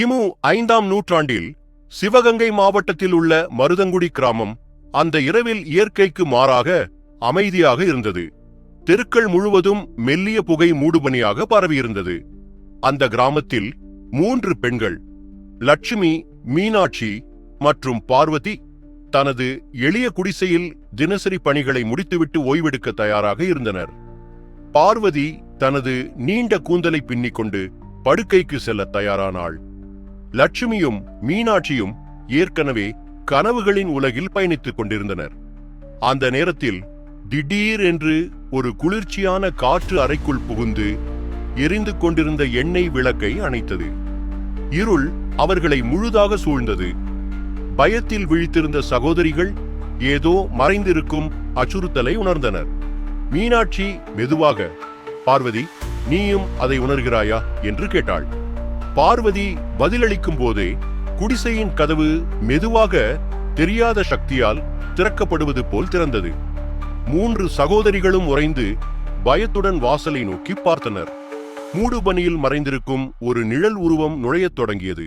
கிமு ஐந்தாம் நூற்றாண்டில் சிவகங்கை மாவட்டத்தில் உள்ள மருதங்குடி கிராமம் அந்த இரவில் இயற்கைக்கு மாறாக அமைதியாக இருந்தது. தெருக்கள் முழுவதும் மெல்லிய புகை மூடுபனியாக பரவியிருந்தது. அந்த கிராமத்தில் மூன்று பெண்கள் லட்சுமி மீனாட்சி மற்றும் பார்வதி தனது எளிய குடிசையில் தினசரி பணிகளை முடித்துவிட்டு ஓய்வெடுக்க தயாராக இருந்தனர். பார்வதி தனது நீண்ட கூந்தலை பின்னிக்கொண்டு படுக்கைக்கு செல்ல தயாரானாள். லட்சுமியும் மீனாட்சியும் ஏற்கனவே கனவுகளின் உலகில் பயணித்துக் கொண்டிருந்தனர். அந்த நேரத்தில் திடீர் என்று ஒரு குளிர்ச்சியான காற்று அறைக்குள் புகுந்து எரிந்து கொண்டிருந்த எண்ணெய் விளக்கை அணைத்தது. இருள் அவர்களை முழுதாக சூழ்ந்தது. பயத்தில் விழித்திருந்த சகோதரிகள் ஏதோ மறைந்திருக்கும் அச்சுறுத்தலை உணர்ந்தனர். மீனாட்சி மெதுவாக பார்வதி நீயும் அதை உணர்கிறாயா? என்று கேட்டாள். பார்வதி பதிலளிக்கும் போதே குடிசையின் கதவு மெதுவாக தெரியாத சக்தியால் திறக்கப்படுவது போல் திறந்தது. மூன்று சகோதரிகளும் உறைந்து பயத்துடன் வாசலை நோக்கி பார்த்தனர். மூடுபனியில் மறைந்திருக்கும் ஒரு நிழல் உருவம் நுழையத் தொடங்கியது.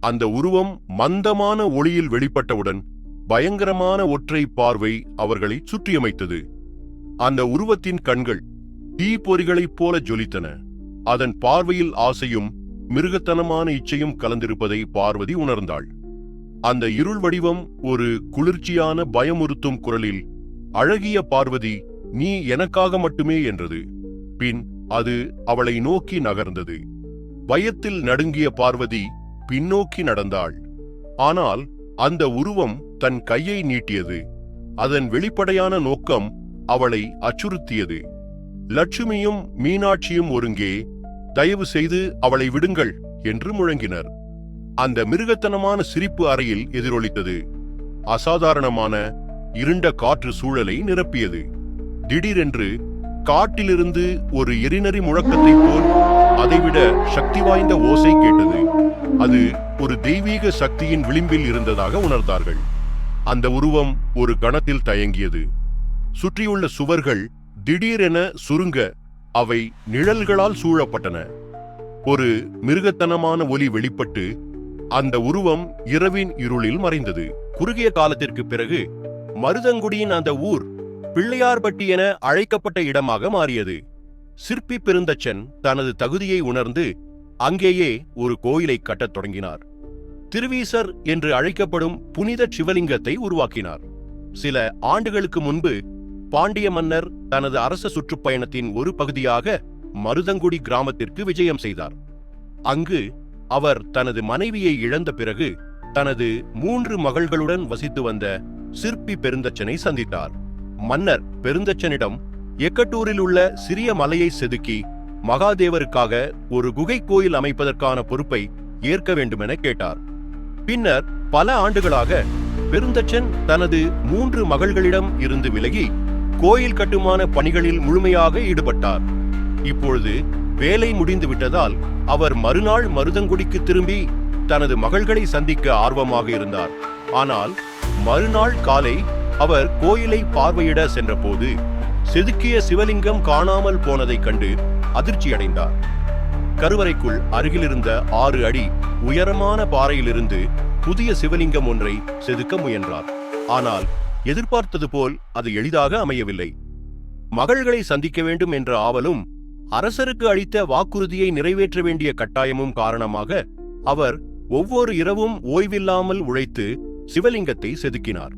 அந்த உருவம் மந்தமான ஒளியில் வெளிப்பட்டவுடன் பயங்கரமான ஒற்றை பார்வை அவர்களை சுற்றியமைத்தது. அந்த உருவத்தின் கண்கள் தீப்பொறிகளைப் போல ஜொலித்தன. அதன் பார்வையில் ஆசையும் மிருகத்தனமான இச்சையும் கலந்திருப்பதை பார்வதி உணர்ந்தாள். அந்த இருள் வடிவம் ஒரு குளிர்ச்சியான பயமுறுத்தும் குரலில் அழகிய பார்வதி நீ எனக்காக மட்டுமே என்றது. பின் அது அவளை நோக்கி நகர்ந்தது. பயத்தில் நடுங்கிய பார்வதி பின்னோக்கி நடந்தாள். ஆனால் அந்த உருவம் தன் கையை நீட்டியது. அதன் வெளிப்படையான நோக்கம் அவளை அச்சுறுத்தியது. லட்சுமியும் மீனாட்சியும் ஒருங்கே தயவு செய்து அவளை விடுங்கள் என்று முழங்கினர். அந்த மிருகத்தனமான சிரிப்பு அறையில் எதிரொலித்தது. அசாதாரணமான இருண்ட காற்று சூழலை நிரப்பியது. திடீரென்று காட்டிலிருந்து ஒரு எரிநறி முழக்கத்தைப் போல் அதைவிட சக்தி வாய்ந்த ஓசை கேட்டது. அது ஒரு தெய்வீக சக்தியின் விளிம்பில் இருந்ததாக உணர்ந்தார்கள். அந்த உருவம் ஒரு கணத்தில் தயங்கியது. சுற்றியுள்ள சுவர்கள் திடீரென சுருங்க அவை நிழல்களால் சூழப்பட்டன. ஒரு மிருகத்தனமான ஒலி வெளிப்பட்டு அந்த உருவம் இரவின் இருளில் மறைந்தது. குறுகிய காலத்திற்கு பிறகு மருதங்குடியின் அந்த ஊர் பிள்ளையார்பட்டி என அழைக்கப்பட்ட இடமாக மாறியது. சிற்பி பெருந்தச்சன் தனது தகுதியை உணர்ந்து அங்கேயே ஒரு கோயிலை கட்டத் தொடங்கினார். திருவீசர் என்று அழைக்கப்படும் புனித சிவலிங்கத்தை உருவாக்கினார். சில ஆண்டுகளுக்கு முன்பு பாண்டிய மன்னர் தனது அரச சுற்றுப்பயணத்தின் ஒரு பகுதியாக மருதங்குடி கிராமத்திற்கு விஜயம் செய்தார். அங்கு அவர் தனது மனைவியை இழந்த பிறகு தனது மூன்று மகள்களுடன் வசித்து வந்த சிற்பி பெருந்தச்சனை சந்தித்தார். மன்னர் பெருந்தச்சனிடம் எக்கட்டூரில் உள்ள சிறிய மலையை செதுக்கி மகாதேவருக்காக ஒரு குகை கோயில் அமைப்பதற்கான பொறுப்பை ஏற்க வேண்டுமென கேட்டார். பின்னர் பல ஆண்டுகளாக பெருந்தச்சன் தனது மூன்று மகள்களிடம் இருந்து விலகி கோயில் கட்டுமான பணிகளில் முழுமையாக ஈடுபட்டார். இப்பொழுது வேலை முடிந்து விட்டதால் அவர் மறுநாள் மருதங்குடிக்கு திரும்பி தனது மகள்களை சந்திக்க ஆர்வமாக இருந்தார். ஆனால் மறுநாள் காலை அவர் கோயிலை பார்வையிட சென்றபோது செதுக்கிய சிவலிங்கம் காணாமல் போனதைக் கண்டு அதிர்ச்சியடைந்தார். கருவறைக்குள் அருகிலிருந்த ஆறு அடி உயரமான பாறையிலிருந்து புதிய சிவலிங்கம் ஒன்றை செதுக்க முயன்றார். ஆனால் எதிர்பார்த்தது போல் அது எளிதாக அமையவில்லை. மகள்களை சந்திக்க வேண்டும் என்ற ஆவலும் அரசருக்கு அளித்த வாக்குறுதியை நிறைவேற்ற வேண்டிய கட்டாயமும் காரணமாக அவர் ஒவ்வொரு இரவும் ஓய்வில்லாமல் உழைத்து சிவலிங்கத்தை செதுக்கினார்.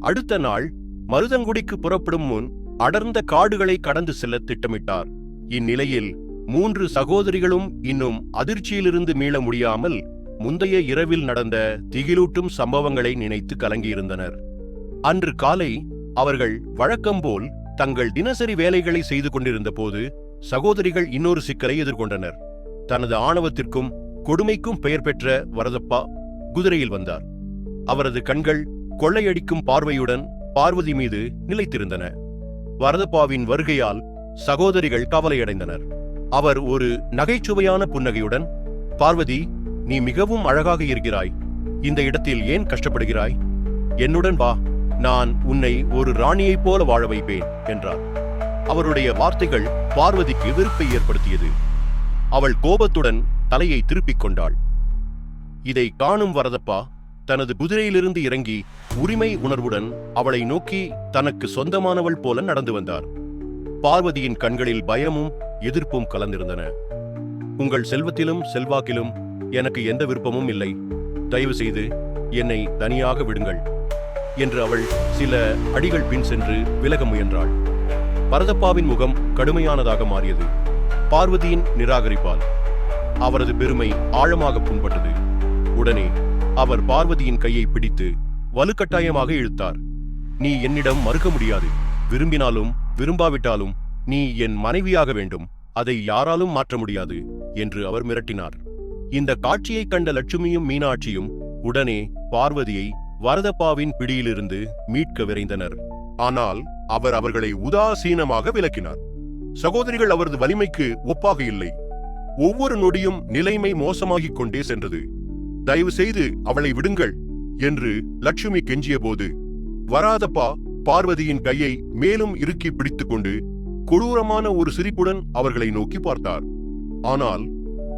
அடுத்த நாள் மருதங்குடிக்கு புறப்படும் முன் அடர்ந்த காடுகளை கடந்து செல்ல திட்டமிட்டார். இந்நிலையில் மூன்று சகோதரிகளும் இன்னும் அதிர்ச்சியிலிருந்து மீள முடியாமல் முந்தைய இரவில் நடந்த திகிலூட்டும் சம்பவங்களை நினைத்து கலங்கியிருந்தனர். அன்று காலை அவர்கள் வழக்கம்போல் தங்கள் தினசரி வேலைகளை செய்து கொண்டிருந்த போது சகோதரிகள் இன்னொரு சிக்கலை எதிர்கொண்டனர். தனது ஆணவத்திற்கும் கொடுமைக்கும் பெயர் பெற்ற வரதப்பா குதிரையில் வந்தார். அவரது கண்கள் கொள்ளையடிக்கும் பார்வையுடன் பார்வதி மீது நிலைத்திருந்தன. வரதப்பாவின் வருகையால் சகோதரிகள் கவலையடைந்தனர். அவர் ஒரு நகைச்சுவையான புன்னகையுடன் பார்வதி நீ மிகவும் அழகாக இருக்கிறாய். இந்த இடத்தில் ஏன் கஷ்டப்படுகிறாய்? என்னுடன் வா. நான் உன்னை ஒரு ராணியைப் போல வாழ வைப்பேன் என்றார். அவருடைய வார்த்தைகள் பார்வதிக்கு வெறுப்பை ஏற்படுத்தியது. அவள் கோபத்துடன் தலையை திருப்பிக் கொண்டாள். இதை காணும் வரதப்பா தனது குதிரையிலிருந்து இறங்கி உரிமை உணர்வுடன் அவளை நோக்கி தனக்கு சொந்தமானவள் போல நடந்து வந்தார். பார்வதியின் கண்களில் பயமும் எதிர்ப்பும் கலந்திருந்தன. உங்கள் செல்வத்திலும் செல்வாக்கிலும் எனக்கு எந்த விருப்பமும் இல்லை. தயவு செய்து என்னை தனியாக விடுங்கள். என்று அவள் சில அடிகள் பின் சென்று விலக முயன்றாள். பரதப்பாவின் முகம் கடுமையானதாக மாறியது. பார்வதியின் நிராகரிப்பால். அவரது பெருமை ஆழமாக புண்பட்டது. உடனே அவர் பார்வதியின் கையை பிடித்து வலுக்கட்டாயமாக இழுத்தார். நீ என்னிடம் மறுக்க முடியாது. விரும்பினாலும் விரும்பாவிட்டாலும் நீ என் மனைவியாக வேண்டும். அதை யாராலும் மாற்ற முடியாது என்று அவர் மிரட்டினார். இந்த காட்சியைக் கண்ட லட்சுமியும் மீனாட்சியும் உடனே பார்வதியை வரதப்பாவின் பிடியிலிருந்து மீட்க விரைந்தனர். ஆனால் அவர் அவர்களை உதாசீனமாக விளக்கினார் சகோதரிகள் அவரது வலிமைக்கு ஒப்பாக இல்லை ஒவ்வொரு நொடியும் நிலைமை மோசமாகிக் கொண்டே சென்றது. தயவு செய்து அவளை விடுங்கள் என்று லட்சுமி கெஞ்சியபோது வராதப்பா பார்வதியின் கையை மேலும் இறுக்கி பிடித்துக்கொண்டு கொடூரமான ஒரு சிரிப்புடன் அவர்களை நோக்கி பார்த்தார். ஆனால்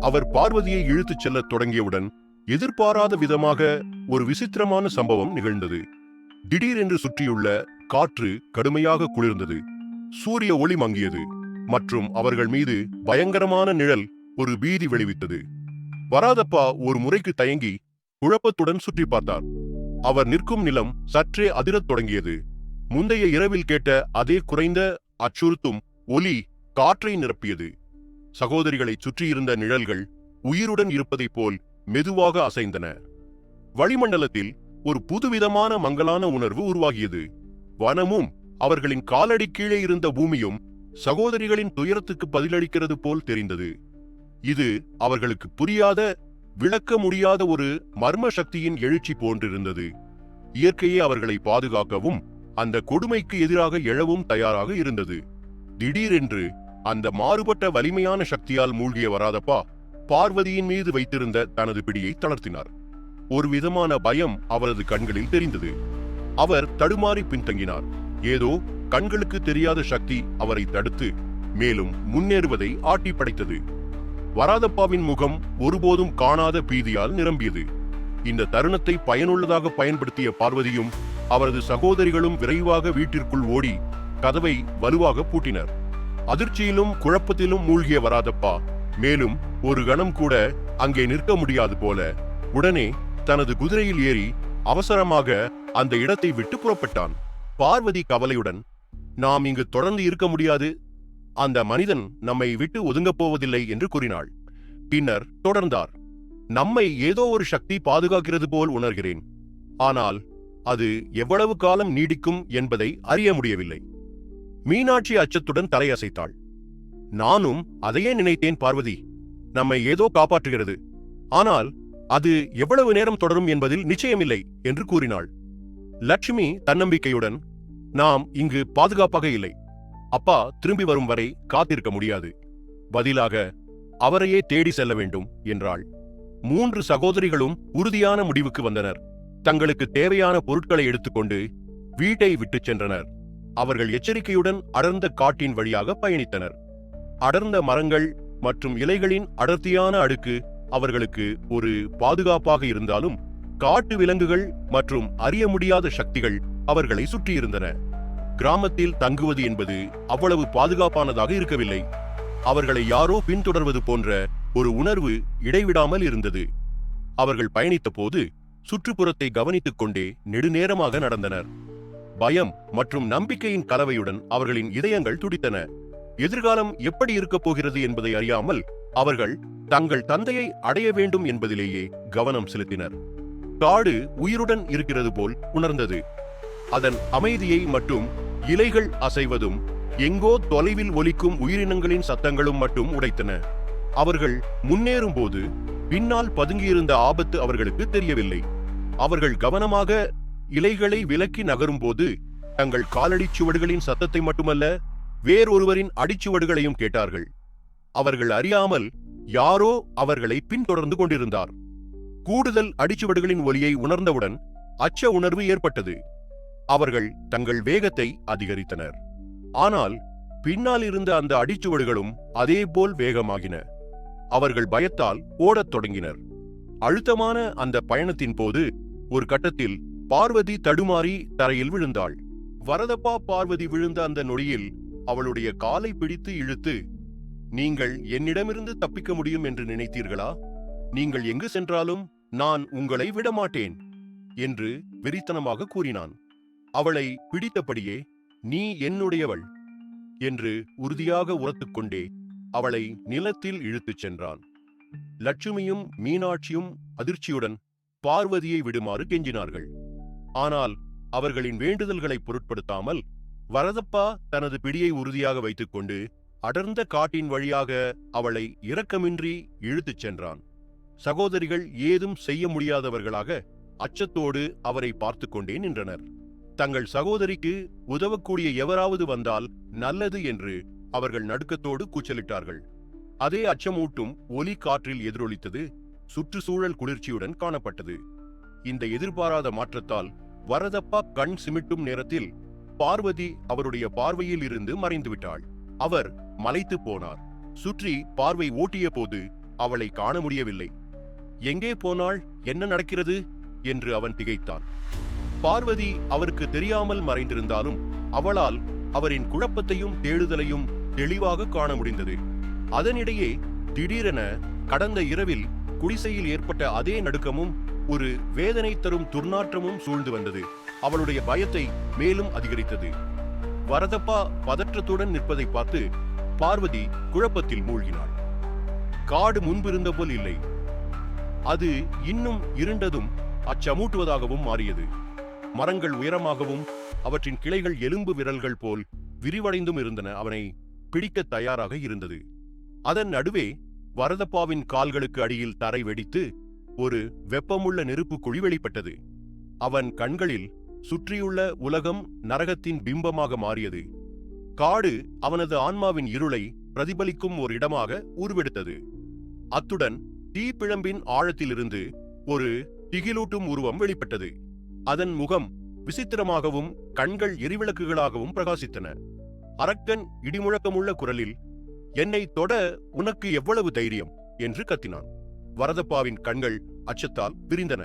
அவர் பார்வதியை இழுத்துச் செல்லத் தொடங்கியவுடன் எதிர்பாராத விதமாக ஒரு விசித்திரமான சம்பவம் நிகழ்ந்தது. திடீரென்று சுற்றியுள்ள காற்று கடுமையாக குளிர்ந்தது. சூரிய ஒளி மங்கியது மற்றும் அவர்கள் மீது பயங்கரமான நிழல் ஒரு பீதி விளைவித்தது வராதப்பா ஒரு முறைக்கு தயங்கி குழப்பத்துடன் சுற்றி பார்த்தார். அவர் நிற்கும் நிலம் சற்றே அதிரத் தொடங்கியது. முந்தைய இரவில் கேட்ட அதே குறைந்த அச்சுறுத்தும் ஒலி காற்றை நிரப்பியது. சகோதரிகளைச் சுற்றியிருந்த நிழல்கள் உயிருடன் இருப்பதைப் போல் மெதுவாக அசைந்தன. வளிமண்டலத்தில் ஒரு புதுவிதமான மங்கலான உணர்வு உருவாகியது. வனமும் அவர்களின் காலடி கீழே இருந்த பூமியும் சகோதரிகளின் துயரத்துக்கு பதிலளிக்கிறது போல் தெரிந்தது. இது அவர்களுக்கு புரியாத விளக்க முடியாத ஒரு மர்ம சக்தியின் எழுச்சி போன்றிருந்தது. இயற்கையே அவர்களை பாதுகாக்கவும் அந்த கொடுமைக்கு எதிராக எழவும் தயாராக இருந்தது. திடீரென்று அந்த மாறுபட்ட வலிமையான சக்தியால் மூழ்கிய வராதப்பா பார்வதியின் மீது வைத்திருந்த தனது பிடியை தளர்த்தினார். ஒரு விதமான பயம் அவரது கண்களில் தெரிந்தது. அவர் தடுமாறி பின்தங்கினார். ஏதோ கண்களுக்கு தெரியாத சக்தி அவரை தடுத்து மேலும் முன்னேறுவதை ஆட்டி படைத்தது. வராதப்பாவின் முகம் ஒருபோதும் காணாத பீதியால் நிரம்பியது. இந்த தருணத்தை பயனுள்ளதாக பயன்படுத்திய பார்வதியும் அவரது சகோதரிகளும் விரைவாக வீட்டிற்குள் ஓடி கதவை வலுவாக பூட்டினர். அதிர்ச்சியிலும் குழப்பத்திலும் மூழ்கிய வராதப்பா மேலும் ஒரு கணம் கூட அங்கே நிற்க முடியாது போல. உடனே தனது குதிரையில் ஏறி அவசரமாக அந்த இடத்தை விட்டு புறப்பட்டான். பார்வதி கவலையுடன் நாம் இங்கு தொடர்ந்து இருக்க முடியாது. அந்த மனிதன் நம்மை விட்டு ஒதுங்கப் போவதில்லை என்று கூறினாள். பின்னர் தொடர்ந்தார். நம்மை ஏதோ ஒரு சக்தி பாதுகாக்கிறது போல் உணர்கிறேன். ஆனால் அது எவ்வளவு காலம் நீடிக்கும் என்பதை அறிய முடியவில்லை. மீனாட்சி அச்சத்துடன் தலையசைத்தாள். நானும் அதையே நினைத்தேன் பார்வதி. நம்மை ஏதோ காப்பாற்றுகிறது. ஆனால் அது எவ்வளவு நேரம் தொடரும் என்பதில் நிச்சயமில்லை என்று கூறினாள். லட்சுமி தன்னம்பிக்கையுடன் நாம் இங்கு பாதுகாப்பாக இல்லை. அப்பா திரும்பி வரும் வரை காத்திருக்க முடியாது. பதிலாக அவரையே தேடி செல்ல வேண்டும் என்றாள். மூன்று சகோதரிகளும் உறுதியான முடிவுக்கு வந்தனர். தங்களுக்கு தேவையான பொருட்களை எடுத்துக்கொண்டு வீட்டை விட்டுச் சென்றனர். அவர்கள் எச்சரிக்கையுடன் அடர்ந்த காட்டின் வழியாக பயணித்தனர். அடர்ந்த மரங்கள் மற்றும் இலைகளின் அடர்த்தியான அடுக்கு அவர்களுக்கு ஒரு பாதுகாப்பாக இருந்தாலும் காட்டு விலங்குகள் மற்றும் அறிய முடியாத சக்திகள் அவர்களை சுற்றியிருந்தன. கிராமத்தில் தங்குவது என்பது அவ்வளவு பாதுகாப்பானதாக இருக்கவில்லை. அவர்களை யாரோ பின்தொடர்வது போன்ற ஒரு உணர்வு இடைவிடாமல் இருந்தது. அவர்கள் பயணித்த போது சுற்றுப்புறத்தை கவனித்துக் கொண்டே நெடுநேரமாக நடந்தனர். பயம் மற்றும் நம்பிக்கையின் கலவையுடன் அவர்களின் இதயங்கள் துடித்தன. எதிர்காலம் எப்படி இருக்கப் போகிறது என்பதை அறியாமல் அவர்கள் தங்கள் தந்தையை அடைய வேண்டும் என்பதிலேயே கவனம் செலுத்தினர். காடு உயிருடன் இருக்கிறது போல் உணர்ந்தது. அதன் அமைதியை மட்டும் இலைகள் அசைவதும் எங்கோ தொலைவில் ஒலிக்கும் உயிரினங்களின் சத்தங்களும் மட்டும் உடைத்தன. அவர்கள் முன்னேறும் போது பின்னால் பதுங்கியிருந்த ஆபத்து அவர்களுக்கு தெரியவில்லை. அவர்கள் கவனமாக இலைகளை விலக்கி நகரும்போது தங்கள் காலடிச் சுவடுகளின் சத்தத்தை மட்டுமல்ல வேறொருவரின் அடிச்சுவடுகளையும் கேட்டார்கள். அவர்கள் அறியாமல் யாரோ அவர்களை பின்தொடர்ந்து கொண்டிருந்தார். கூடுதல் அடிச்சுவடுகளின் ஒலியை உணர்ந்தவுடன் அச்ச உணர்வு ஏற்பட்டது. அவர்கள் தங்கள் வேகத்தை அதிகரித்தனர். ஆனால் பின்னால் இருந்த அந்த அடிச்சுவடுகளும் அதேபோல் வேகமாகின. அவர்கள் பயத்தால் ஓடத் தொடங்கினர். அழுத்தமான அந்த பயணத்தின் போது ஒரு கட்டத்தில் பார்வதி தடுமாறி தரையில் விழுந்தாள். வரதப்பா பார்வதி விழுந்த அந்த நொடியில் அவளுடைய காலை பிடித்து இழுத்து நீங்கள் என்னிடமிருந்து தப்பிக்க முடியும் என்று நினைத்தீர்களா? நீங்கள் எங்கு சென்றாலும் நான் உங்களை விடமாட்டேன் என்று வெறித்தனமாக கூறினான். அவளை பிடித்தபடியே நீ என்னுடையவள் என்று உறுதியாக உரத்துக்கொண்டே அவளை நிலத்தில் இழுத்துச் சென்றான். லட்சுமியும் மீனாட்சியும் அதிர்ச்சியுடன் பார்வதியை விடுமாறு கெஞ்சினார்கள். ஆனால் அவர்களின் வேண்டுதல்களை பொருட்படுத்தாமல் வரதப்பா தனது பிடியை உறுதியாக வைத்துக்கொண்டு அடர்ந்த காட்டின் வழியாக அவளை இரக்கமின்றி இழுத்துச் சென்றான். சகோதரிகள் ஏதும் செய்ய முடியாதவர்களாக அச்சத்தோடு அவரை பார்த்து கொண்டே நின்றனர். தங்கள் சகோதரிக்கு உதவக்கூடிய எவராவது வந்தால் நல்லது என்று அவர்கள் நடுக்கத்தோடு கூச்சலிட்டார்கள். அதே அச்சமூட்டும் ஒலி காற்றில் எதிரொலித்தது சுற்றுச்சூழல் குளிர்ச்சியுடன் காணப்பட்டது. இந்த எதிர்பாராத மாற்றத்தால் வரதப்பா கண் சிமிட்டும் நேரத்தில் பார்வதி அவருடைய பார்வையில் இருந்து மறைந்துவிட்டாள். அவர் மலைத்து போனார். சுற்றி பார்வை ஓட்டிய போது அவளை காண முடியவில்லை. எங்கே போனாள்? என்ன நடக்கிறது? என்று அவன் திகைத்தான். பார்வதி அவருக்கு தெரியாமல் மறைந்திருந்தாலும் அவளால் அவரின் குழப்பத்தையும் தேடுதலையும் தெளிவாக காண முடிந்தது. அதனிடையே திடீரென கடந்த இரவில் குடிசையில் ஏற்பட்ட அதே நடுக்கமும் ஒரு வேதனை தரும் துர்நாற்றமும் சூழ்ந்து வந்தது. அவளுடைய பயத்தை மேலும் அதிகரித்தது. வரதப்பா பதற்றத்துடன் நிற்பதை பார்த்து பார்வதி குழப்பத்தில் மூழ்கினாள். காடு முன்பிருந்த போல் இல்லை. அது இன்னும் இருண்டதும் அச்சமூட்டுவதாகவும் மாறியது. மரங்கள் உயரமாகவும் அவற்றின் கிளைகள் எலும்பு விரல்கள் போல் விரிவடைந்தும் இருந்தன. அவனை பிடிக்க தயாராக இருந்தது. அதன் நடுவே வரதப்பாவின் கால்களுக்கு அடியில் தரை வெடித்து ஒரு வெப்பமுள்ள நெருப்பு குழி வெளிப்பட்டது. அவன் கண்களில் சுற்றியுள்ள உலகம் நரகத்தின் பிம்பமாக மாறியது. காடு அவனது ஆன்மாவின் இருளை பிரதிபலிக்கும் ஒரு இடமாக உருவெடுத்தது. அத்துடன் தீப்பிழம்பின் ஆழத்திலிருந்து ஒரு திகிலூட்டும் உருவம் வெளிப்பட்டது. அதன் முகம் விசித்திரமாகவும் கண்கள் எரிவிளக்குகளாகவும் பிரகாசித்தன. அரக்கன் இடிமுழக்கமுள்ள குரலில் என்னை தொட உனக்கு எவ்வளவு தைரியம் என்று கத்தினான். வரதப்பாவின் கண்கள் அச்சத்தால் விரிந்தன.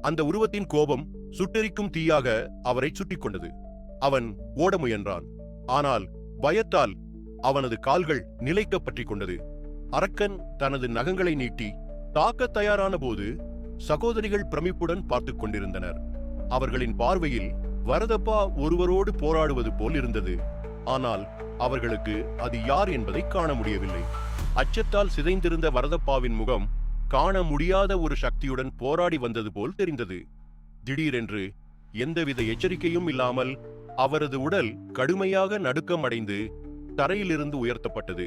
அந்த உருவத்தின் கோபம் சுட்டெரிக்கும் தீயாக அவரை சுட்டிக் கொண்டது அவன் ஓட முயன்றான். ஆனால் பயத்தால் அவனது கால்கள் நிலைக்க பற்றி கொண்டது. அரக்கன் தனது நகங்களை நீட்டி தாக்கத் தயாரான போது சகோதரிகள் பிரமிப்புடன் பார்த்து கொண்டிருந்தனர். அவர்களின் பார்வையில் வரதப்பா ஒருவரோடு போராடுவது போல் இருந்தது. ஆனால் அவர்களுக்கு அது யார் என்பதை காண முடியவில்லை. அச்சத்தால் சிதைந்திருந்த வரதப்பாவின் முகம் காண முடியாத ஒரு சக்தியுடன் போராடி வந்தது போல் தெரிந்தது. திடீரென்று எந்தவித எச்சரிக்கையும் இல்லாமல் அவரது உடல் கடுமையாக நடுக்கமடைந்து தரையிலிருந்து உயர்த்தப்பட்டது.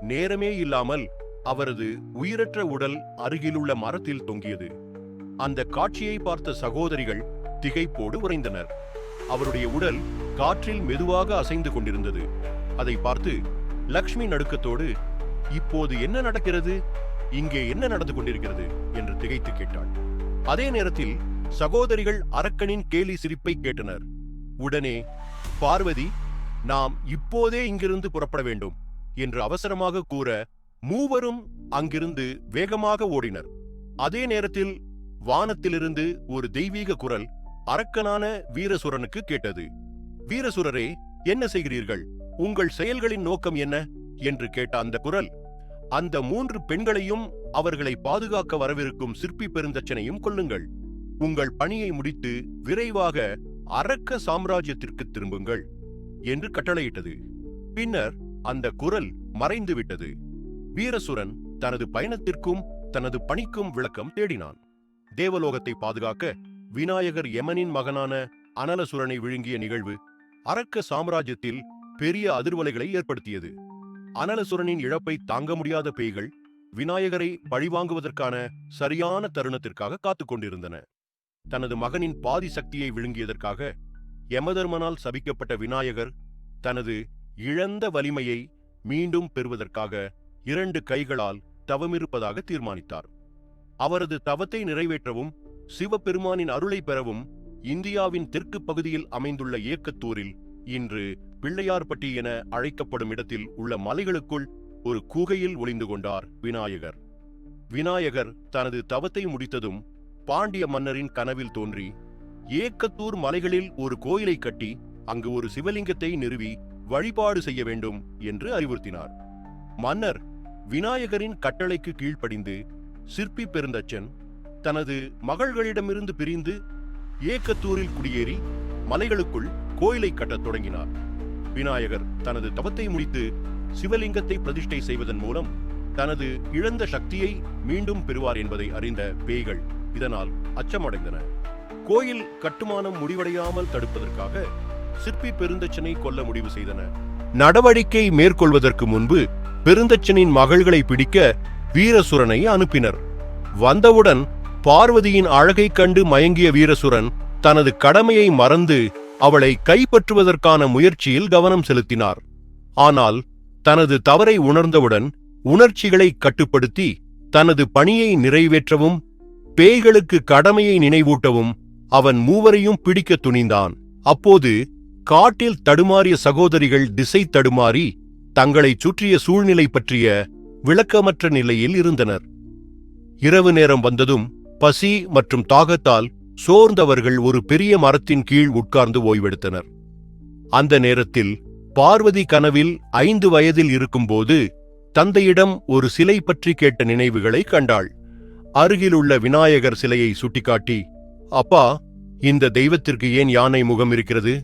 நேரமே இல்லாமல் அவரது உயிரற்ற உடல் அருகிலுள்ள மரத்தில் தொங்கியது. அந்த காட்சியை பார்த்த சகோதரிகள் திகைப்போடு உறைந்தனர். அவருடைய உடல் காற்றில் மெதுவாக அசைந்து கொண்டிருந்தது. அதை பார்த்து லக்ஷ்மி நடுக்கத்தோடு இப்போது என்ன நடக்கிறது? இங்கே என்ன நடந்து கொண்டிருக்கிறது? என்று திகைத்து கேட்டாள். அதே நேரத்தில் சகோதரிகள் அரக்கனின் கேலி சிரிப்பை கேட்டனர். உடனே பார்வதி நாம் இப்போதே இங்கிருந்து புறப்பட வேண்டும் என்று அவசரமாக கூற மூவரும் அங்கிருந்து வேகமாக ஓடினர். அதே நேரத்தில் வானத்திலிருந்து ஒரு தெய்வீக குரல் அரக்கனான வீரசுரனுக்கு கேட்டது. வீரசுரரே என்ன செய்கிறீர்கள்? உங்கள் செயல்களின் நோக்கம் என்ன? என்று கேட்ட அந்த குரல் அந்த மூன்று பெண்களையும் அவர்களை பாதுகாக்க வரவிருக்கும் சிற்பி பெருந்தச்சனையும் கொள்ளுங்கள் உங்கள் பணியை முடித்து விரைவாக அரக்க சாம்ராஜ்யத்திற்கு திரும்புங்கள் என்று கட்டளையிட்டது. பின்னர் அந்த குரல் மறைந்துவிட்டது. வீரசுரன் தனது பயணத்திற்கும் தனது பணிக்கும் விளக்கம் தேடினான். தேவலோகத்தை பாதுகாக்க விநாயகர் யமனின் மகனான அனலசுரனை விழுங்கிய நிகழ்வு அரக்க சாம்ராஜ்யத்தில் பெரிய அதிர்வலைகளை ஏற்படுத்தியது. அனலசுரனின் இழப்பை தாங்க முடியாத பேய்கள் விநாயகரை பழிவாங்குவதற்கான சரியான தருணத்திற்காக காத்துக்கொண்டிருந்தன தனது மகனின் பாதி சக்தியை விழுங்கியதற்காக யமதர்மனால் சபிக்கப்பட்ட விநாயகர் தனது இழந்த வலிமையை மீண்டும் பெறுவதற்காக இரண்டு கைகளால் தவமிருப்பதாக தீர்மானித்தார். அவரது தவத்தை நிறைவேற்றவும் சிவபெருமானின் அருளை பெறவும் இந்தியாவின் தெற்கு பகுதியில் அமைந்துள்ள ஏக்கத்தூரில் இன்று பிள்ளையார்பட்டி என அழைக்கப்படும் இடத்தில் உள்ள மலைகளுக்குள் ஒரு கூகையில் ஒளிந்து கொண்டார் விநாயகர். விநாயகர் தனது தவத்தை முடித்ததும் பாண்டிய மன்னரின் கனவில் தோன்றி ஏக்கத்தூர் மலைகளில் ஒரு கோயிலை கட்டி அங்கு ஒரு சிவலிங்கத்தை நிறுவி வழிபாடு செய்ய வேண்டும் என்று அறிவுறுத்தினார். மன்னர் விநாயகரின் கட்டளைக்கு கீழ்ப்படிந்து சிற்பி பெருந்தச்சன் தனது மகள்களிடமிருந்து பிரிந்து ஏக்கத்தூரில் குடியேறி மலைகளுக்குள் கோயிலை கட்டத் தொடங்கினார். விநாயகர் தனது தவத்தை முடித்து சிவலிங்கத்தை பிரதிஷ்டை செய்வதன் மூலம் தனது இழந்த சக்தியை மீண்டும் பெறுவார் என்பதை அறிந்த பேய்கள் இதனால் அச்சமடைந்தன. கோயில் கட்டுமானம் முடிவடையாமல் தடுப்பதற்காக சிற்பி பெருந்தச்சனை கொல்ல முடிவு செய்தன. நடவடிக்கை மேற்கொள்வதற்கு முன்பு பெருந்தச்சனின் மகள்களை பிடிக்க வீரசுரனை அனுப்பினர். வந்தவுடன் பார்வதியின் அழகைக் கண்டு மயங்கிய வீரசுரன் தனது கடமையை மறந்து அவளை கைப்பற்றுவதற்கான முயற்சியில் கவனம் செலுத்தினார். ஆனால் தனது தவறை உணர்ந்தவுடன் உணர்ச்சிகளை கட்டுப்படுத்தி தனது பணியை நிறைவேற்றவும் பேய்களுக்கு கடமையை நினைவூட்டவும் அவன் மூவரையும் பிடிக்க துணிந்தான். அப்போது காட்டில் தடுமாறிய சகோதரிகள் திசை தடுமாறி தங்களைச் சுற்றிய சூழ்நிலை பற்றிய விளக்கமற்ற நிலையில் இருந்தனர். இரவு நேரம் வந்ததும் பசி மற்றும் தாகத்தால் சோர்ந்தவர்கள் ஒரு பெரிய மரத்தின் கீழ் உட்கார்ந்து ஓய்வெடுத்தனர். அந்த நேரத்தில் பார்வதி கனவில் ஐந்து வயதில் இருக்கும்போது தந்தையிடம் ஒரு சிலை பற்றி கேட்ட நினைவுகளை கண்டாள். அருகிலுள்ள விநாயகர் சிலையை சுட்டிக்காட்டி அப்பா இந்த தெய்வத்திற்கு ஏன் யானை முகம் இருக்கிறது?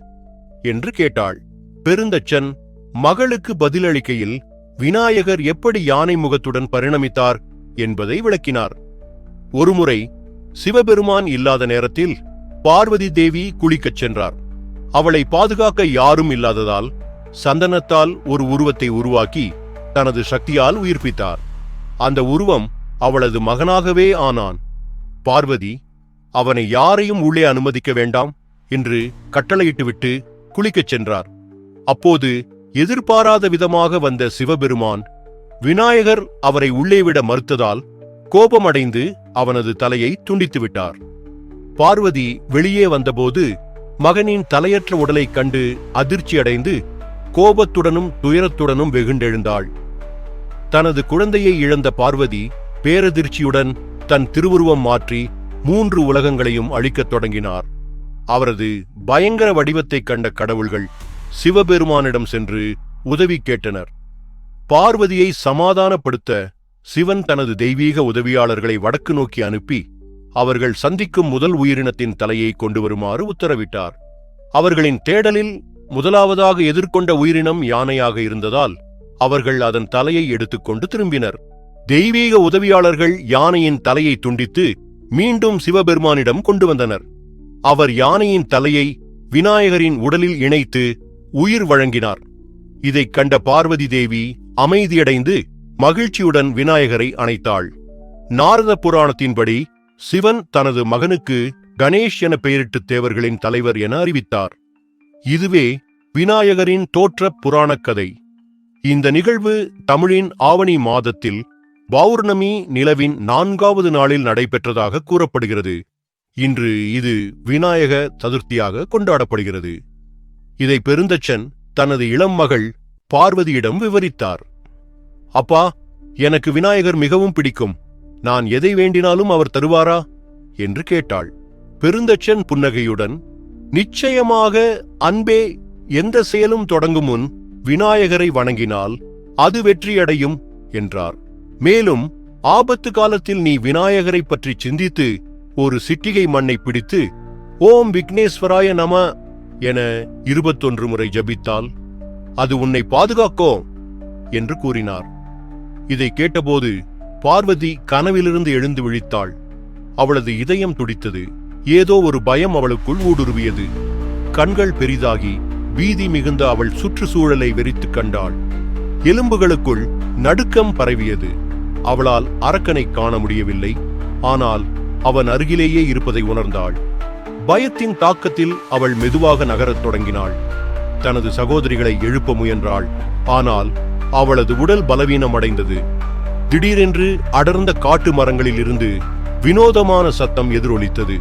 என்று கேட்டாள். பெருந்தச்சன் மகளுக்கு பதிலளிக்கையில் விநாயகர் எப்படி யானை முகத்துடன் பரிணமித்தார்? என்பதை விளக்கினார். ஒருமுறை சிவபெருமான் இல்லாத நேரத்தில் பார்வதி தேவி குளிக்கச் சென்றார். அவளை பாதுகாக்க யாரும் இல்லாததால் சந்தனத்தால் ஒரு உருவத்தை உருவாக்கி தனது சக்தியால் உயிர்ப்பித்தார். அந்த உருவம் அவளது மகனாகவே ஆனான். பார்வதி அவனை யாரையும் உள்ளே அனுமதிக்க வேண்டாம் என்று கட்டளையிட்டுவிட்டு குளிக்கச் சென்றார். அப்போது எதிர்பாராத விதமாக வந்த சிவபெருமான் விநாயகர் அவரை உள்ளே விட மறுத்ததால் கோபமடைந்து அவனது தலையை துண்டித்து விட்டார் பார்வதி வெளியே வந்தபோது மகனின் தலையற்ற உடலைக் கண்டு அதிர்ச்சியடைந்து கோபத்துடனும் துயரத்துடனும் வெகுண்டெழுந்தாள். தனது குழந்தையை இழந்த பார்வதி பேரதிர்ச்சியுடன் தன் திருவுருவம் மாற்றி மூன்று உலகங்களையும் அழிக்கத் தொடங்கினார். அவரது பயங்கர வடிவத்தைக் கண்ட கடவுள்கள் சிவபெருமானிடம் சென்று உதவி கேட்டனர். பார்வதியை சமாதானப்படுத்த சிவன் தனது தெய்வீக உதவியாளர்களை வடக்கு நோக்கி அனுப்பி அவர்கள் சந்திக்கும் முதல் உயிரினத்தின் தலையை கொண்டு வருமாறு உத்தரவிட்டார். அவர்களின் தேடலில் முதலாவதாக எதிர்கொண்ட உயிரினம் யானையாக இருந்ததால் அவர்கள் அதன் தலையை எடுத்துக்கொண்டு திரும்பினர். தெய்வீக உதவியாளர்கள் யானையின் தலையை துண்டித்து மீண்டும் சிவபெருமானிடம் கொண்டு வந்தனர். அவர் யானையின் தலையை விநாயகரின் உடலில் இணைத்து உயிர் வழங்கினார். இதைக் கண்ட பார்வதி தேவி அமைதியடைந்து மகிழ்ச்சியுடன் விநாயகரை அணைத்தாள். நாரத புராணத்தின்படி சிவன் தனது மகனுக்கு கணேஷ் என பெயரிட்டு தேவர்களின் தலைவர் என அறிவித்தார். இதுவே விநாயகரின் தோற்ற புராணக் கதை. இந்த நிகழ்வு தமிழின் ஆவணி மாதத்தில் பௌர்ணமி நிலவின் நான்காவது நாளில் நடைபெற்றதாக கூறப்படுகிறது. இன்று இது விநாயக சதுர்த்தியாக கொண்டாடப்படுகிறது. இதை பெருந்தச்சன் தனது இளம் மகள் பார்வதியிடம் விவரித்தார். அப்பா எனக்கு விநாயகர் மிகவும் பிடிக்கும். நான் எதை வேண்டினாலும் அவர் தருவாரா? என்று கேட்டாள். பெருந்தச்சன் புன்னகையுடன் நிச்சயமாக அன்பே எந்த செயலும் தொடங்கும் முன் விநாயகரை வணங்கினால் அது வெற்றியடையும் என்றார். மேலும் ஆபத்து காலத்தில் நீ விநாயகரை பற்றி சிந்தித்து ஒரு சிட்டிகை மண்ணை பிடித்து ஓம் விக்னேஸ்வராய நம என இருபத்தொன்று முறை ஜபித்தால் அது உன்னை பாதுகாக்கோ? என்று கூறினார். இதை கேட்டபோது பார்வதி கனவிலிருந்து எழுந்து விழித்தாள். அவளது இதயம் துடித்தது. ஏதோ ஒரு பயம் அவளுக்குள் ஊடுருவியது. கண்கள் பெரிதாகி பீதி மிகுந்த அவள் சுற்றுச்சூழலை வெறித்துக் கண்டாள். எலும்புகளுக்குள் நடுக்கம் பரவியது. அவளால் அரக்கனை காண முடியவில்லை. ஆனால் அவன் அருகிலேயே இருப்பதை உணர்ந்தாள். பயத்தின் தாக்கத்தில் அவள் மெதுவாக நகரத் தொடங்கினாள். தனது சகோதரிகளை எழுப்ப முயன்றாள். ஆனால் அவளது உடல் பலவீனம் அடைந்தது திடீரென்று அடர்ந்த காட்டு மரங்களில் இருந்து வினோதமான சத்தம் எதிரொலித்தது.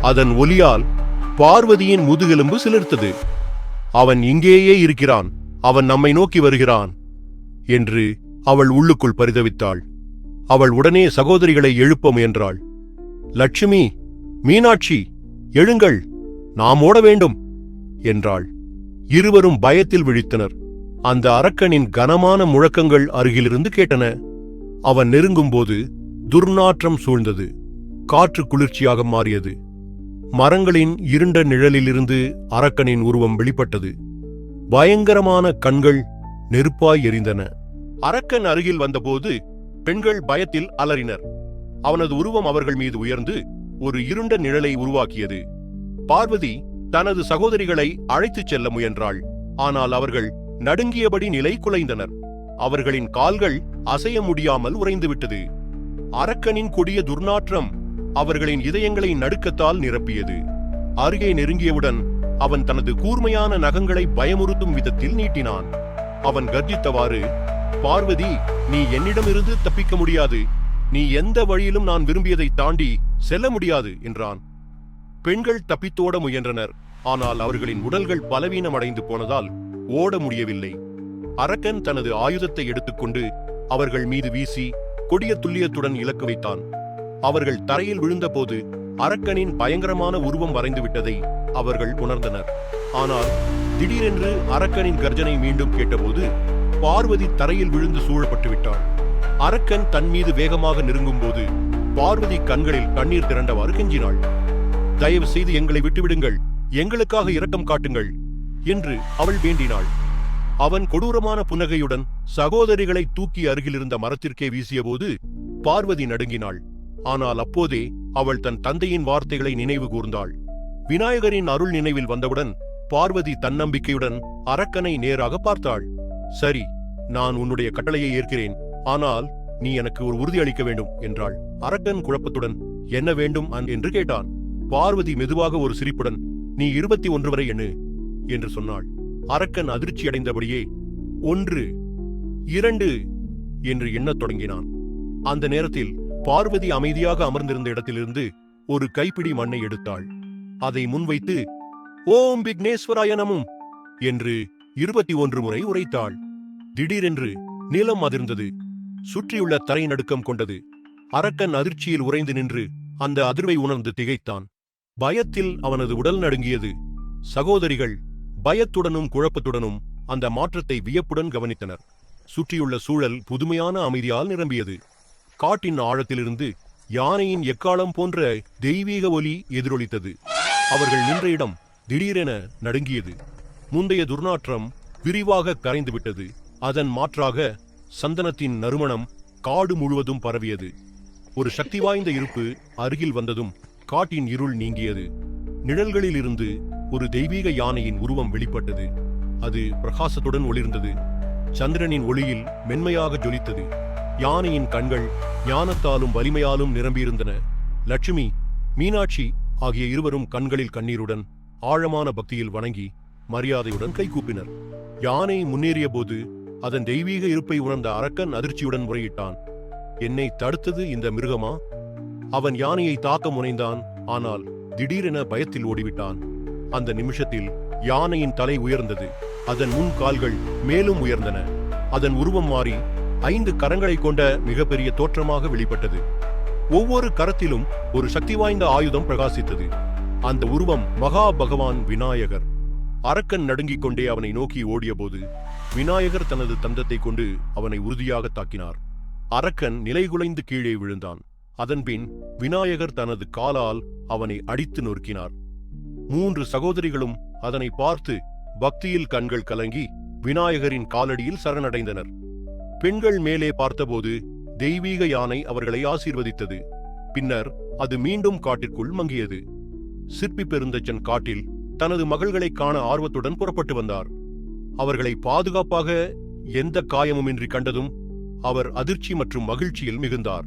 அதன் ஒலியால் பார்வதியின் முதுகெலும்பு சிலிர்த்தது. அவன் இங்கேயே இருக்கிறான். அவன் நம்மை நோக்கி வருகிறான் என்று அவள் உள்ளுக்குள் பரிதவித்தாள். அவள் உடனே சகோதரிகளை எழுப்ப முயன்றாள். லட்சுமி மீனாட்சி எழுங்கள் நாம் ஓட வேண்டும் என்றாள். இருவரும் பயத்தில் விழித்தனர். அந்த அரக்கனின் கனமான முழக்கங்கள் அருகிலிருந்து கேட்டன. அவன் நெருங்கும்போது துர்நாற்றம் சூழ்ந்தது. காற்று குளிர்ச்சியாக மாறியது. மரங்களின் இருண்ட நிழலிலிருந்து அரக்கனின் உருவம் வெளிப்பட்டது. பயங்கரமான கண்கள் நெருப்பாய் எரிந்தன. அரக்கன் அருகில் வந்தபோது பெண்கள் பயத்தில் அலறினர். அவனது உருவம் அவர்கள் மீது உயர்ந்து ஒரு இருண்ட நிழலை உருவாக்கியது. பார்வதி தனது சகோதரிகளை அழைத்துச் செல்ல முயன்றாள். ஆனால் அவர்கள் நடுங்கியபடி நிலை குலைந்தனர். அவர்களின் கால்கள் அசைய முடியாமல் உறைந்துவிட்டது. அரக்கனின் கொடிய துர்நாற்றம் அவர்களின் இதயங்களை நடுக்கத்தால் நிரப்பியது. அருகே நெருங்கியவுடன் அவன் தனது கூர்மையான நகங்களை பயமுறுத்தும் விதத்தில் நீட்டினான். அவன் கர்ஜித்தவாறு பார்வதி நீ என்னிடமிருந்து தப்பிக்க முடியாது. நீ எந்த வழியிலும் நான் விரும்பியதை தாண்டி செல்ல முடியாது என்றான். பெண்கள் தப்பித்தோட முயன்றனர். ஆனால் அவர்களின் உடல்கள் பலவீனமடைந்து போனதால் ஓட முடியவில்லை. அரக்கன் தனது ஆயுதத்தை எடுத்துக்கொண்டு அவர்கள் மீது வீசி கொடிய துல்லியத்துடன் இலக்கு வைத்தான். அவர்கள் தரையில் விழுந்தபோது அரக்கனின் பயங்கரமான உருவம் வரைந்து விட்டதை அவர்கள் உணர்ந்தனர். ஆனால் திடீரென்று அரக்கனின் கர்ஜனை மீண்டும் கேட்டபோது பார்வதி தரையில் விழுந்து சூழப்பட்டு விட்டாள் அரக்கன் தன் மீது வேகமாக நெருங்கும்போது பார்வதி கண்களில் கண்ணீர் திரண்டவாறு கெஞ்சினாள். தயவு செய்து எங்களை விட்டுவிடுங்கள். எங்களுக்காக இரக்கம் காட்டுங்கள் என்று அவள் வேண்டினாள். அவன் கொடூரமான புன்னகையுடன் சகோதரிகளை தூக்கி அருகிலிருந்த மரத்திற்கே வீசியபோது பார்வதி நடுங்கினாள். ஆனால் அப்போதே அவள் தன் தந்தையின் வார்த்தைகளை நினைவு கூர்ந்தாள். விநாயகரின் அருள் நினைவில் வந்தவுடன் பார்வதி தன்னம்பிக்கையுடன் அரக்கனை நேராக பார்த்தாள். சரி நான் உன்னுடைய கட்டளையை ஏற்கிறேன். ஆனால் நீ எனக்கு ஒரு உறுதி அளிக்க வேண்டும் என்றாள். அரக்கன் குழப்பத்துடன் என்ன வேண்டும்? என்று கேட்டான். பார்வதி மெதுவாக ஒரு சிரிப்புடன் நீ இருபத்தி ஒன்று வரை எண்ணு என்று சொன்னாள். அரக்கன் அதிர்ச்சியடைந்தபடியே ஒன்று இரண்டு என்று எண்ணத் தொடங்கினான். அந்த நேரத்தில் பார்வதி அமைதியாக அமர்ந்திருந்த இடத்திலிருந்து ஒரு கைப்பிடி மண்ணை எடுத்தாள். அதை முன்வைத்து ஓம் விக்னேஸ்வராய நமம் என்று இருபத்தி ஒன்று முறை உரைத்தாள். திடீரென்று நிலம் அதிர்ந்தது. சுற்றியுள்ள தரை நடுக்கம் கொண்டது. அரக்கன் அதிர்ச்சியில் உறைந்து நின்று அந்த அதிர்வை உணர்ந்து திகைத்தான். பயத்தில் அவனது உடல் நடுங்கியது. சகோதரிகள் பயத்துடனும் குழப்பத்துடனும் அந்த மாற்றத்தை வியப்புடன் கவனித்தனர். சுற்றியுள்ள சூழல் புதுமையான அமைதியால் நிரம்பியது. காட்டின் ஆழத்திலிருந்து யானையின் எக்காலம் போன்ற தெய்வீக ஒலி எதிரொலித்தது. அவர்கள் நின்ற இடம் திடீரென நடுங்கியது. முந்தைய துர்நாற்றம் விரிவாக கரைந்துவிட்டது. அதன் மாற்றாக சந்தனத்தின் நறுமணம் காடு முழுவதும் பரவியது. ஒரு சக்தி வாய்ந்த இருப்பு அருகில் வந்ததும் காட்டின் இருள் நீங்கியது. நிழல்களிலிருந்து ஒரு தெய்வீக யானையின் உருவம் வெளிப்பட்டது. அது பிரகாசத்துடன் ஒளிர்ந்தது. சந்திரனின் ஒளியில் மென்மையாக ஜொலித்தது. யானையின் கண்கள் ஞானத்தாலும் வலிமையாலும் நிரம்பியிருந்தன. லட்சுமி மீனாட்சி ஆகிய இருவரும் கண்களில் கண்ணீருடன் ஆழமான பக்தியில் வணங்கி மரியாதையுடன் கைகூப்பினர் யானை முன்னேறிய போது அதன் தெய்வீக இருப்பை உணர்ந்த அரக்கன் அதிர்ச்சியுடன் முறையிட்டான். என்னை தடுத்தது இந்த மிருகமா? அவன் யானையை தாக்க முனைந்தான் ஆனால் திடீரென பயத்தில் ஓடிவிட்டான். அந்த நிமிஷத்தில் யானையின் தலை உயர்ந்தது. அதன் முன் கால்கள் மேலும் உயர்ந்தன. அதன் உருவம் மாறி ஐந்து கரங்களை கொண்ட மிகப்பெரிய தோற்றமாக வெளிப்பட்டது. ஒவ்வொரு கரத்திலும் ஒரு சக்தி வாய்ந்த ஆயுதம் பிரகாசித்தது. அந்த உருவம் மகா பகவான் விநாயகர். அரக்கன் நடுங்கிக் கொண்டே அவனை நோக்கி ஓடியபோது விநாயகர் தனது தந்தத்தை கொண்டு அவனை உறுதியாக தாக்கினார். அரக்கன் நிலைகுலைந்து கீழே விழுந்தான். அதன்பின் விநாயகர் தனது காலால் அவனை அடித்து நொறுக்கினார். மூன்று சகோதரிகளும் அதனை பார்த்து பக்தியில் கண்கள் கலங்கி விநாயகரின் காலடியில் சரணடைந்தனர். பெண்கள் மேலே பார்த்தபோது தெய்வீக யானை அவர்களை ஆசீர்வதித்தது. பின்னர் அது மீண்டும் காட்டிற்குள் மங்கியது. சிற்பி பெருந்தச்சன் காட்டில் தனது மகள்களை காண ஆர்வத்துடன் புறப்பட்டு வந்தார். அவர்களை பாதுகாப்பாக எந்த காயமுமின்றி கண்டதும் அவர் அதிர்ச்சி மற்றும் மகிழ்ச்சியில் மிகுந்தார்.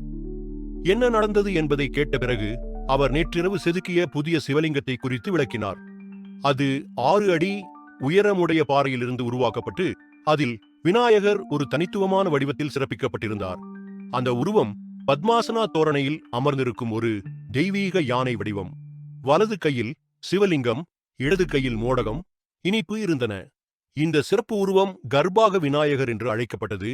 என்ன நடந்தது என்பதை கேட்ட பிறகு அவர் நேற்றிரவு செதுக்கிய புதிய சிவலிங்கத்தை குறித்து விளக்கினார். அது ஆறு அடி உயரமுடைய பாறையிலிருந்து உருவாக்கப்பட்டு அதில் விநாயகர் ஒரு தனித்துவமான வடிவத்தில் சிறப்பிக்கப்பட்டிருந்தார். அந்த உருவம் பத்மாசனா தோரணையில் அமர்ந்திருக்கும் ஒரு தெய்வீக யானை வடிவம். வலது கையில் சிவலிங்கம் இடது கையில் மோடகம் இனிப்பு இருந்தன. இந்த சிறப்பு உருவம் கர்ப்பாக விநாயகர் என்று அழைக்கப்பட்டது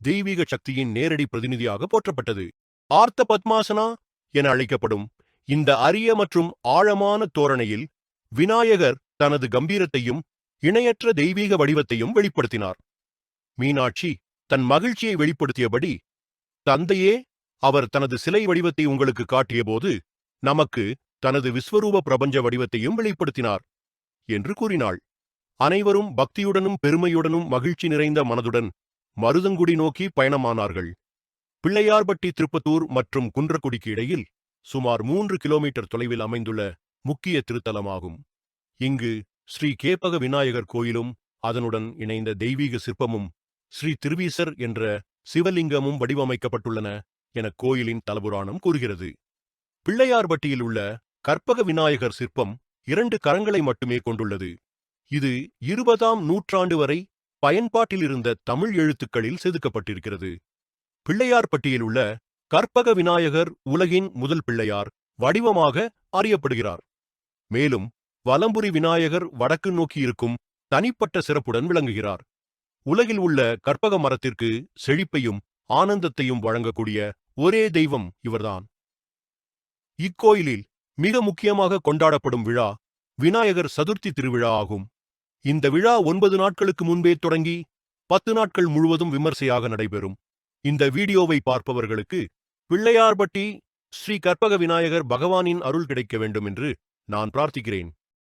தெய்வீக சக்தியின் நேரடி பிரதிநிதியாக போற்றப்பட்டது. ஆர்த்த பத்மாசனா என அழைக்கப்படும் இந்த அரிய மற்றும் ஆழமான தோரணையில் விநாயகர் தனது கம்பீரத்தையும் இணையற்ற தெய்வீக வடிவத்தையும் வெளிப்படுத்தினார். மீனாட்சி தன் மகிழ்ச்சியை வெளிப்படுத்தியபடி தந்தையே அவர் தனது சிலை வடிவத்தை உங்களுக்கு காட்டியபோது நமக்கு தனது விஸ்வரூப பிரபஞ்ச வடிவத்தையும் வெளிப்படுத்தினார் என்று கூறினாள். அனைவரும் பக்தியுடனும் பெருமையுடனும் மகிழ்ச்சி நிறைந்த மனதுடன் மருதங்குடி நோக்கி பயணமானார்கள். பிள்ளையார்பட்டி திருப்பத்தூர் மற்றும் குன்றக்குடிக்கு இடையில் சுமார் மூன்று கிலோமீட்டர் தொலைவில் அமைந்துள்ள முக்கிய திருத்தலமாகும். இங்கு ஸ்ரீ கேப்பக விநாயகர் கோயிலும் அதனுடன் இணைந்த தெய்வீக சிற்பமும் ஸ்ரீ திருவீசர் என்ற சிவலிங்கமும் வடிவமைக்கப்பட்டுள்ளன என கோயிலின் தலபுராணம் கூறுகிறது. பிள்ளையார்பட்டியில் உள்ள கற்பக விநாயகர் சிற்பம் இரண்டு கரங்களை மட்டுமே கொண்டுள்ளது. இது இருபதாம் நூற்றாண்டு வரை பயன்பாட்டில் இருந்த தமிழ் எழுத்துக்களில் செதுக்கப்பட்டிருக்கிறது. பிள்ளையார்பட்டியில் உள்ள கற்பக விநாயகர் உலகின் முதல் பிள்ளையார் வடிவமாக அறியப்படுகிறார். மேலும் வலம்புரி விநாயகர் வடக்கு நோக்கி இருக்கும் தனிப்பட்ட சிறப்புடன் விளங்குகிறார். உலகில் உள்ள கற்பக மரத்திற்கு செழிப்பையும் ஆனந்தத்தையும் வழங்கக்கூடிய ஒரே தெய்வம் இவர்தான். இக்கோயிலில் மிக முக்கியமாக கொண்டாடப்படும் விழா விநாயகர் சதுர்த்தி திருவிழா ஆகும். இந்த விழா ஒன்பது நாட்களுக்கு முன்பே தொடங்கி பத்து நாட்கள் முழுவதும் விமர்சையாக நடைபெறும். இந்த வீடியோவை பார்ப்பவர்களுக்கு பிள்ளையார்பட்டி ஸ்ரீ கற்பக விநாயகர் பகவானின் அருள் கிடைக்க வேண்டும் என்று நான் பிரார்த்திக்கிறேன்.